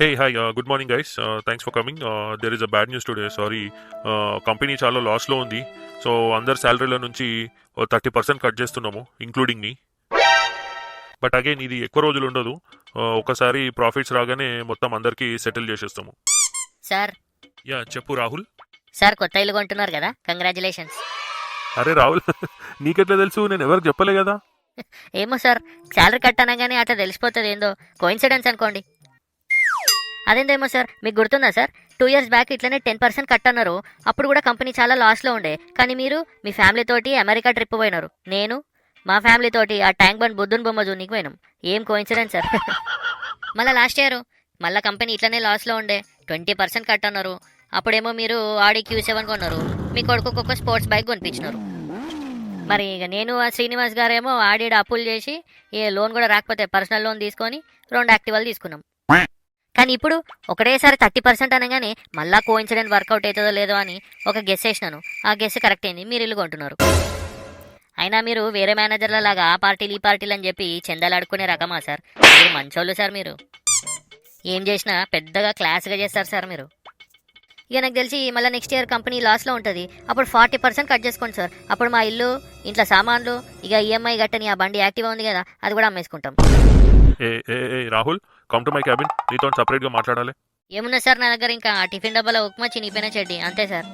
Hey, hi, uh, good morning, guys. Uh, thanks for coming. Uh, there is a bad news today. Sorry. Uh, company చాలా లాస్లో ఉంది. So అందరి శాలరీల నుంచి thirty percent cut చేస్తున్నాము including మీ but again ఇది ఎక్కువ రోజులు ఉండదు. Uh, ఒకసారి ప్రాఫిట్స్ రాగానే మొత్తం అందరికీ సెటిల్ చేసేస్తాము. సార్ యా చెప్పు రాహుల్. సార్ కొత్త ఇల్లు కొంటున్నారు కదా కంగ్రాచులేషన్స్ అరే రాహుల్ నీకెట్లా తెలుసు? నేను ఎవరికి చెప్పలే కదా? ఏమో సార్ శాలరీ కట్ అనగానే అట్లా తెలిసిపోతుంది ఏందో కోయిన్సిడెన్స్ అనుకోండి. అదేందేమో సార్ మీకు గుర్తుందా సార్? టూ ఇయర్స్ బ్యాక్ ఇట్లనే టెన్ పర్సెంట్ కట్ అన్నారు అప్పుడు కూడా కంపెనీ చాలా లాస్లో ఉండే. కానీ మీరు మీ ఫ్యామిలీ తోటి అమెరికా ట్రిప్ పోయినారు. నేను మా ఫ్యామిలీ తోటి ఆ ట్యాంక్ బండ్ బుద్ధుని బొమ్మ జూనికి పోయినాం. ఏం కోయిన్సిడెన్స్ సార్? మళ్ళీ లాస్ట్ ఇయర్ మళ్ళీ కంపెనీ ఇట్లనే లాస్లో ఉండే. ట్వంటీ పర్సెంట్ కట్ అన్నారు అప్పుడేమో మీరు ఆడి క్యూ సెవెన్ కొన్నారు. మీ కొడుకు స్పోర్ట్స్ బైక్ కొనిపించినారు. మరి ఇక నేను ఆ శ్రీనివాస్ గారేమో ఆడి అప్పులు చేసి ఏ లోన్ కూడా రాకపోతే పర్సనల్ లోన్ తీసుకొని రెండు యాక్టివాలు తీసుకున్నాం. కానీ ఇప్పుడు ఒకటేసారి థర్టీ పర్సెంట్ అనగానే మళ్ళా కో ఇన్సిడెంట్ వర్కౌట్ అవుతుందో లేదో అని ఒక గెస్ వేసినాను ఆ గెస్ కరెక్ట్ అయింది. మీరు ఇల్లు కొంటున్నారు. అయినా మీరు వేరే మేనేజర్ల లాగా ఆ పార్టీలు ఈ పార్టీలు అని చెప్పి చందాలు రకమా సార్? మీరు మంచోళ్ళు సార్ మీరు. ఏం చేసినా పెద్దగా క్లాస్గా చేస్తారు సార్ మీరు. ఇక నాకు తెలిసి మళ్ళీ నెక్స్ట్ ఇయర్ కంపెనీ లాస్లో ఉంటుంది. అప్పుడు ఫార్టీ పర్సెంట్ కట్ చేసుకోండి సార్. అప్పుడు మా ఇల్లు ఇంట్లో సామాన్లు ఇక ఈఎంఐ గట్టని ఆ బండి యాక్టివ్ ఉంది కదా అది కూడా అమ్మేసుకుంటాం. Rahul? Come to my cabin నీతో సపరేట్గా మాట్లాడాలి. ఏమున్నా సార్ నా దగ్గర ఇంకా టిఫిన్ డబ్బాలో ఉప్మా చినిగిపోయిన చెడ్డి అంతే సార్.